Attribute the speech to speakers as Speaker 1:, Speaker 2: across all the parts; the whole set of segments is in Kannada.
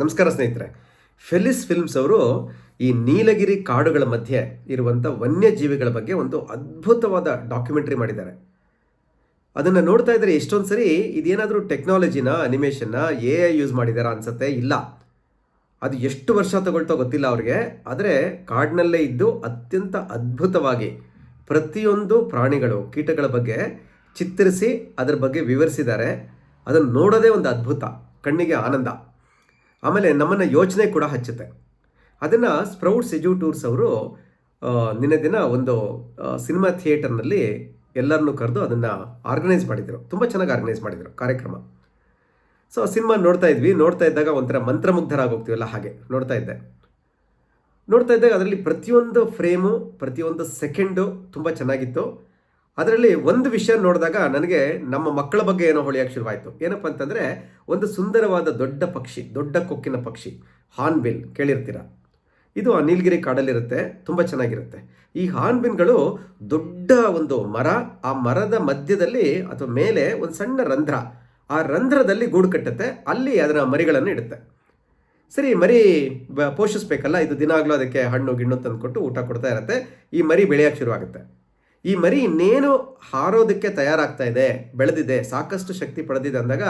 Speaker 1: ನಮಸ್ಕಾರ ಸ್ನೇಹಿತರೆ. ಫೆಲಿಸ್ ಫಿಲ್ಮ್ಸ್ ಅವರು ಈ ನೀಲಗಿರಿ ಕಾಡುಗಳ ಮಧ್ಯೆ ಇರುವಂಥ ವನ್ಯಜೀವಿಗಳ ಬಗ್ಗೆ ಒಂದು ಅದ್ಭುತವಾದ ಡಾಕ್ಯುಮೆಂಟ್ರಿ ಮಾಡಿದ್ದಾರೆ. ಅದನ್ನು ನೋಡ್ತಾ ಇದ್ರೆ ಎಷ್ಟೊಂದು ಸರಿ ಇದೇನಾದರೂ ಟೆಕ್ನಾಲಜಿನ ಅನಿಮೇಷನ್ನ ಎ ಐ ಯೂಸ್ ಮಾಡಿದಾರಾ ಅನ್ಸುತ್ತೆ? ಇಲ್ಲ. ಅದು ಎಷ್ಟು ವರ್ಷ ತಗೊಳ್ತೋ ಗೊತ್ತಿಲ್ಲ ಅವ್ರಿಗೆ. ಆದರೆ ಕಾಡಿನಲ್ಲೇ ಇದ್ದು ಅತ್ಯಂತ ಅದ್ಭುತವಾಗಿ ಪ್ರತಿಯೊಂದು ಪ್ರಾಣಿಗಳು, ಕೀಟಗಳ ಬಗ್ಗೆ ಚಿತ್ರಿಸಿ ಅದರ ಬಗ್ಗೆ ವಿವರಿಸಿದ್ದಾರೆ. ಅದನ್ನು ನೋಡೋದೇ ಒಂದು ಅದ್ಭುತ. ಕಣ್ಣಿಗೆ ಆನಂದ. ಆಮೇಲೆ ನಮ್ಮನ್ನು ಯೋಚನೆ ಕೂಡ ಹಚ್ಚುತ್ತೆ. ಅದನ್ನು ಸ್ಪ್ರೌಟ್ ಸಿಜು ಟೂರ್ಸ್ ಅವರು ನಿನ್ನೆ ದಿನ ಒಂದು ಸಿನಿಮಾ ಥಿಯೇಟರ್ನಲ್ಲಿ ಎಲ್ಲರನ್ನೂ ಕರೆದು ಅದನ್ನು ಆರ್ಗನೈಸ್ ಮಾಡಿದರು. ತುಂಬ ಚೆನ್ನಾಗಿ ಆರ್ಗನೈಸ್ ಮಾಡಿದರು ಕಾರ್ಯಕ್ರಮ. ಸೊ ಸಿನಿಮಾ ನೋಡ್ತಾ ಇದ್ವಿ. ನೋಡ್ತಾ ಇದ್ದಾಗ ಒಂಥರ ಮಂತ್ರಮುಗ್ಧರಾಗೋಗ್ತೀವಲ್ಲ ಹಾಗೆ. ನೋಡ್ತಾ ಇದ್ದೆ. ನೋಡ್ತಾ ಇದ್ದಾಗ ಅದರಲ್ಲಿ ಪ್ರತಿಯೊಂದು ಫ್ರೇಮು, ಪ್ರತಿಯೊಂದು ಸೆಕೆಂಡು ತುಂಬ ಚೆನ್ನಾಗಿತ್ತು. ಅದರಲ್ಲಿ ಒಂದು ವಿಷಯ ನೋಡಿದಾಗ ನನಗೆ ನಮ್ಮ ಮಕ್ಕಳ ಬಗ್ಗೆ ಏನೋ ಹೊಳೆಯಕ್ಕೆ ಶುರುವಾಯಿತು. ಏನಪ್ಪ ಅಂತಂದರೆ ಒಂದು ಸುಂದರವಾದ ದೊಡ್ಡ ಪಕ್ಷಿ, ದೊಡ್ಡ ಕೊಕ್ಕಿನ ಪಕ್ಷಿ ಹಾರ್ನ್ಬಿಲ್ ಕೇಳಿರ್ತೀರ? ಇದು ಆ ನೀಲಗಿರಿ ಕಾಡಲ್ಲಿರುತ್ತೆ, ತುಂಬ ಚೆನ್ನಾಗಿರುತ್ತೆ. ಈ ಹಾರ್ನ್ಬಿನ್ಗಳು ದೊಡ್ಡ ಒಂದು ಮರ, ಆ ಮರದ ಮಧ್ಯದಲ್ಲಿ ಅಥವಾ ಮೇಲೆ ಒಂದು ಸಣ್ಣ ರಂಧ್ರ. ಆ ರಂಧ್ರದಲ್ಲಿ ಗೂಡು ಕಟ್ಟುತ್ತೆ, ಅಲ್ಲಿ ಅದರ ಮರಿಗಳನ್ನು ಇಡುತ್ತೆ. ಸರಿ ಮರಿ ಪೋಷಿಸ್ಬೇಕಲ್ಲ, ಇದು ದಿನಾಗಲೂ ಅದಕ್ಕೆ ಹಣ್ಣು, ಗಿಣ್ಣು ತಂದುಕೊಟ್ಟು ಊಟ ಕೊಡ್ತಾ ಇರುತ್ತೆ, ಈ ಮರಿ ಬೆಳೆಯೋಕ್ಕೆ ಶುರುವಾಗುತ್ತೆ. ಈ ಮರಿ ಇನ್ನೇನು ಹಾರೋದಕ್ಕೆ ತಯಾರಾಗ್ತಾ ಇದೆ, ಬೆಳೆದಿದೆ, ಸಾಕಷ್ಟು ಶಕ್ತಿ ಪಡೆದಿದೆ ಅಂದಾಗ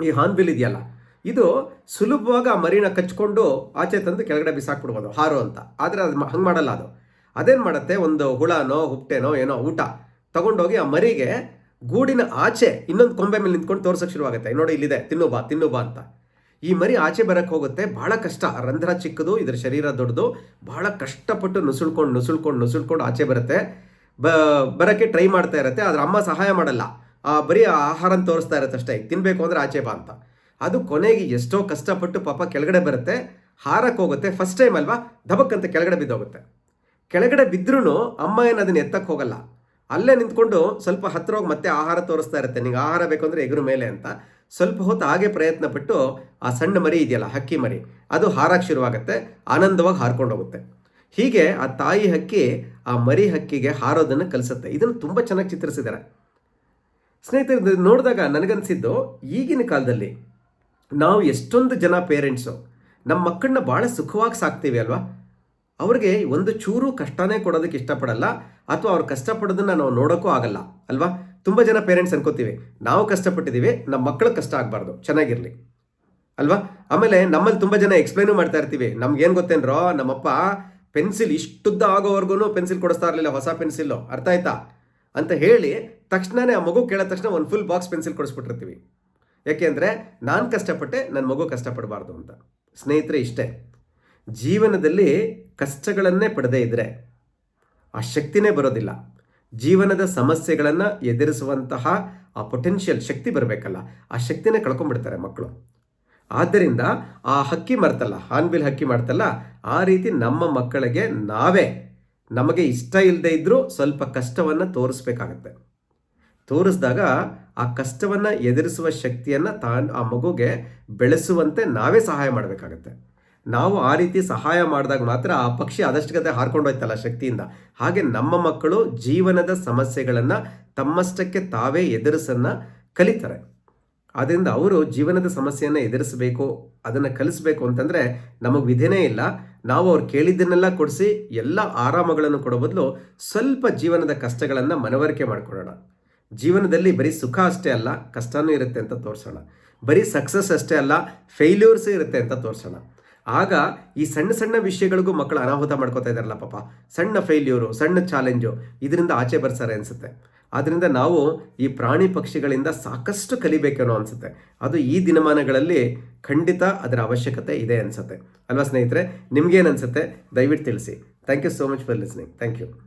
Speaker 1: ಈ ಹಾನ್ಬಿಲ್ ಇದೆಯಲ್ಲ, ಇದು ಸುಲಭವಾಗಿ ಆ ಮರಿನ ಕಚ್ಕೊಂಡು ಆಚೆ ತಂದು ಕೆಳಗಡೆ ಬಿಸಾಕ್ಬಿಡ್ಬೋದು, ಹಾರೋ ಅಂತ. ಆದರೆ ಅದು ಹಂಗೆ ಮಾಡಲ್ಲ ಅದು. ಅದೇನು ಮಾಡುತ್ತೆ, ಒಂದು ಹುಳನೋ ಹುಟ್ಟೆನೋ ಏನೋ ಊಟ ತಗೊಂಡೋಗಿ ಆ ಮರಿಗೆ ಗೂಡಿನ ಆಚೆ ಇನ್ನೊಂದು ಕೊಂಬೆ ಮೇಲೆ ನಿಂತ್ಕೊಂಡು ತೋರ್ಸಕ್ಕೆ ಶುರುವಾಗುತ್ತೆ. ನೋಡಿ ಇಲ್ಲಿದೆ, ತಿನ್ನು ಬಾ ತಿನ್ನು ಬಾ ಅಂತ. ಈ ಮರಿ ಆಚೆ ಬರಕ್ಕೆ ಹೋಗುತ್ತೆ ಬಹಳ ಕಷ್ಟ. ರಂಧ್ರ ಚಿಕ್ಕದು, ಇದರ ಶರೀರ ದೊಡ್ಡದು ಬಹಳ ಕಷ್ಟಪಟ್ಟು ನುಸುಳ್ಕೊಂಡು ನುಸುಳ್ಕೊಂಡು ನುಸುಳ್ಕೊಂಡು ಆಚೆ ಬರುತ್ತೆ. ಬ, ಬರೋಕ್ಕೆ ಟ್ರೈ ಮಾಡ್ತಾ ಇರುತ್ತೆ, ಆದರೆ ಅಮ್ಮ ಸಹಾಯ ಮಾಡಲ್ಲ. ಆ, ಬರೀ ಆಹಾರನ ತೋರಿಸ್ತಾ ಇರುತ್ತೆ ಅಷ್ಟೇ. ತಿನ್ನಬೇಕು ಅಂದರೆ ಆಚೆ ಬಾ ಅಂತ. ಅದು ಕೊನೆಗೆ ಎಷ್ಟೋ ಕಷ್ಟಪಟ್ಟು ಪಾಪ ಕೆಳಗಡೆ ಬರುತ್ತೆ, ಹಾರಕ್ಕೆ ಹೋಗುತ್ತೆ. ಫಸ್ಟ್ ಟೈಮ್ ಅಲ್ವಾ ಧಬಕ್ ಅಂತ ಕೆಳಗಡೆ ಬಿದ್ದೋಗುತ್ತೆ. ಕೆಳಗಡೆ ಬಿದ್ದರೂ ಅಮ್ಮ ಏನು ಅದನ್ನ ಎತ್ತಕ್ಕೆ ಹೋಗಲ್ಲ. ಅಲ್ಲೇ ನಿಂತ್ಕೊಂಡು ಸ್ವಲ್ಪ ಹತ್ರ ಹೋಗಿ ಮತ್ತೆ ಆಹಾರ ತೋರಿಸ್ತಾ ಇರುತ್ತೆ. ನಿಂಗೆ ಆಹಾರ ಬೇಕು ಅಂದರೆ ಎಗರು ಮೇಲೆ ಅಂತ. ಸ್ವಲ್ಪ ಹೊತ್ತು ಹಾಗೆ ಪ್ರಯತ್ನ ಪಟ್ಟು ಆ ಸಣ್ಣ ಮರಿ ಇದೆಯಲ್ಲ, ಹಕ್ಕಿ ಮರಿ, ಅದು ಹಾರಕ್ಕೆ ಶುರುವಾಗುತ್ತೆ. ಆನಂದವಾಗಿ ಹಾರ್ಕೊಂಡು ಹೋಗುತ್ತೆ ಹೀಗೆ ಆ ತಾಯಿ ಹಕ್ಕಿ ಆ ಮರಿ ಹಕ್ಕಿಗೆ ಹಾರೋದನ್ನು ಕಲಿಸುತ್ತೆ. ಇದನ್ನು ತುಂಬ ಚೆನ್ನಾಗಿ ಚಿತ್ರಿಸಿದ್ದಾರೆ ಸ್ನೇಹಿತರೆ ನೋಡಿದಾಗ ನನಗನ್ಸಿದ್ದು ಈಗಿನ ಕಾಲದಲ್ಲಿ ನಾವು ಎಷ್ಟೊಂದು ಜನ ಪೇರೆಂಟ್ಸು ನಮ್ಮ ಮಕ್ಕಳನ್ನ ಭಾಳ ಸುಖವಾಗಿ ಸಾಕ್ತೀವಿ ಅಲ್ವಾ? ಅವ್ರಿಗೆ ಒಂದು ಚೂರು ಕಷ್ಟನೇ ಕೊಡೋದಕ್ಕೆ ಇಷ್ಟಪಡಲ್ಲ, ಅಥವಾ ಅವ್ರು ಕಷ್ಟಪಡೋದನ್ನ ನಾವು ನೋಡೋಕ್ಕೂ ಆಗಲ್ಲ, ಅಲ್ವಾ? ತುಂಬ ಜನ ಪೇರೆಂಟ್ಸ್ ಅನ್ಕೋತೀವಿ, ನಾವು ಕಷ್ಟಪಟ್ಟಿದ್ದೀವಿ ನಮ್ಮ ಮಕ್ಕಳು ಕಷ್ಟ ಆಗಬಾರ್ದು, ಚೆನ್ನಾಗಿರಲಿ, ಅಲ್ವಾ? ಆಮೇಲೆ ನಮ್ಮಲ್ಲಿ ತುಂಬ ಜನ ಎಕ್ಸ್ಪ್ಲೈನು ಮಾಡ್ತಾ ಇರ್ತೀವಿ, ನಮ್ಗೇನು ಗೊತ್ತೇನ್ರೋ, ನಮ್ಮಪ್ಪ ಪೆನ್ಸಿಲ್ ಇಷ್ಟುದ್ದ ಆಗೋವರೆಗೂ ಪೆನ್ಸಿಲ್ ಕೊಡಿಸ್ತಾ ಇರಲಿಲ್ಲ ಹೊಸ ಪೆನ್ಸಿಲ್ಲು ಅರ್ಥ ಆಯ್ತಾ? ಅಂತ ಹೇಳಿ ತಕ್ಷಣನೇ ಆ ಮಗು ಕೇಳಿದ ತಕ್ಷಣ ಒಂದು ಫುಲ್ ಬಾಕ್ಸ್ ಪೆನ್ಸಿಲ್ ಕೊಡಿಸ್ಬಿಟ್ಟಿರ್ತೀವಿ. ಯಾಕೆಂದರೆ ನಾನು ಕಷ್ಟಪಟ್ಟೆ ನನ್ನ ಮಗು ಕಷ್ಟಪಡಬಾರ್ದು ಅಂತ. ಸ್ನೇಹಿತರೆ ಇಷ್ಟೇ. ಜೀವನದಲ್ಲಿ ಕಷ್ಟಗಳನ್ನೇ ಪಡೆದೇ ಇದ್ದರೆ ಆ ಶಕ್ತಿನೇ ಬರೋದಿಲ್ಲ. ಜೀವನದ ಸಮಸ್ಯೆಗಳನ್ನು ಎದುರಿಸುವಂತಹ ಆ ಪೊಟೆನ್ಷಿಯಲ್ ಶಕ್ತಿ ಬರಬೇಕಲ್ಲ. ಆ ಶಕ್ತಿನೇ ಕಳ್ಕೊಂಡ್ಬಿಡ್ತಾರೆ ಮಕ್ಕಳು. ಆದ್ದರಿಂದ ಆ ಹಕ್ಕಿ ಮಾಡ್ತಲ್ಲ ಹಾನ್ಬಿಲ್ ಹಕ್ಕಿ ಮಾಡ್ತಲ್ಲ, ಆ ರೀತಿ ನಮ್ಮ ಮಕ್ಕಳಿಗೆ ನಾವೇ ನಮಗೆ ಇಷ್ಟ ಇಲ್ಲದೆ ಇದ್ದರೂ ಸ್ವಲ್ಪ ಕಷ್ಟವನ್ನು ತೋರಿಸ್ಬೇಕಾಗತ್ತೆ. ತೋರಿಸಿದಾಗ ಆ ಕಷ್ಟವನ್ನು ಎದುರಿಸುವ ಶಕ್ತಿಯನ್ನು ತಾನು, ಆ ಮಗುಗೆ ಬೆಳೆಸುವಂತೆ ನಾವೇ ಸಹಾಯ ಮಾಡಬೇಕಾಗತ್ತೆ. ನಾವು ಆ ರೀತಿ ಸಹಾಯ ಮಾಡಿದಾಗ ಮಾತ್ರ ಆ ಪಕ್ಷಿ ಆದಷ್ಟು ಗತೆ ಹಾರ್ಕೊಂಡೋಯ್ತಲ್ಲ ಶಕ್ತಿಯಿಂದ. ಹಾಗೆ ನಮ್ಮ ಮಕ್ಕಳು ಜೀವನದ ಸಮಸ್ಯೆಗಳನ್ನು ತಮ್ಮಷ್ಟಕ್ಕೆ ತಾವೇ ಎದುರಿಸನ್ನು ಕಲಿತಾರೆ. ಆದ್ದರಿಂದ ಅವರು ಜೀವನದ ಸಮಸ್ಯೆಯನ್ನು ಎದುರಿಸಬೇಕು, ಅದನ್ನು ಕಲಿಸಬೇಕು ಅಂತಂದರೆ ನಮಗೆ ವಿಧೇನೇ ಇಲ್ಲ. ನಾವು ಅವ್ರು ಕೇಳಿದ್ದನ್ನೆಲ್ಲ ಕೊಡಿಸಿ ಎಲ್ಲ ಆರಾಮಗಳನ್ನು ಕೊಡೋ ಬದಲು ಸ್ವಲ್ಪ ಜೀವನದ ಕಷ್ಟಗಳನ್ನು ಮನವರಿಕೆ ಮಾಡಿಕೊಡೋಣ ಜೀವನದಲ್ಲಿ ಬರೀ ಸುಖ ಅಷ್ಟೇ ಅಲ್ಲ, ಕಷ್ಟನೂ ಇರುತ್ತೆ ಅಂತ ತೋರಿಸೋಣ. ಬರೀ ಸಕ್ಸಸ್ ಅಷ್ಟೇ ಅಲ್ಲ, ಫೇಲ್ಯೂರ್ಸ್ ಇರುತ್ತೆ ಅಂತ ತೋರಿಸೋಣ. ಆಗ ಈ ಸಣ್ಣ ಸಣ್ಣ ವಿಷಯಗಳಿಗೂ ಮಕ್ಕಳು ಅನಾಹುತ ಮಾಡ್ಕೋತಾ ಇದಾರಲ್ಲ ಪಾಪ. ಸಣ್ಣ ಫೇಲ್ಯೂರು ಸಣ್ಣ ಚಾಲೆಂಜು ಇದರಿಂದ ಆಚೆ ಬರ್ಸಾರೆ ಅನಿಸುತ್ತೆ. ಆದ್ದರಿಂದ ನಾವು ಈ ಪ್ರಾಣಿ ಪಕ್ಷಿಗಳಿಂದ ಸಾಕಷ್ಟು ಕಲಿಬೇಕೇನೋ ಅನಿಸುತ್ತೆ. ಅದು ಈ ದಿನಮಾನಗಳಲ್ಲಿ ಖಂಡಿತ ಅದರ ಅವಶ್ಯಕತೆ ಇದೆ ಅನಿಸುತ್ತೆ. ಅಲ್ವಾ ಸ್ನೇಹಿತರೆ? ನಿಮ್ಗೇನು ಅನಿಸುತ್ತೆ? ದಯವಿಟ್ಟು ತಿಳಿಸಿ. Thank you so much for listening thank you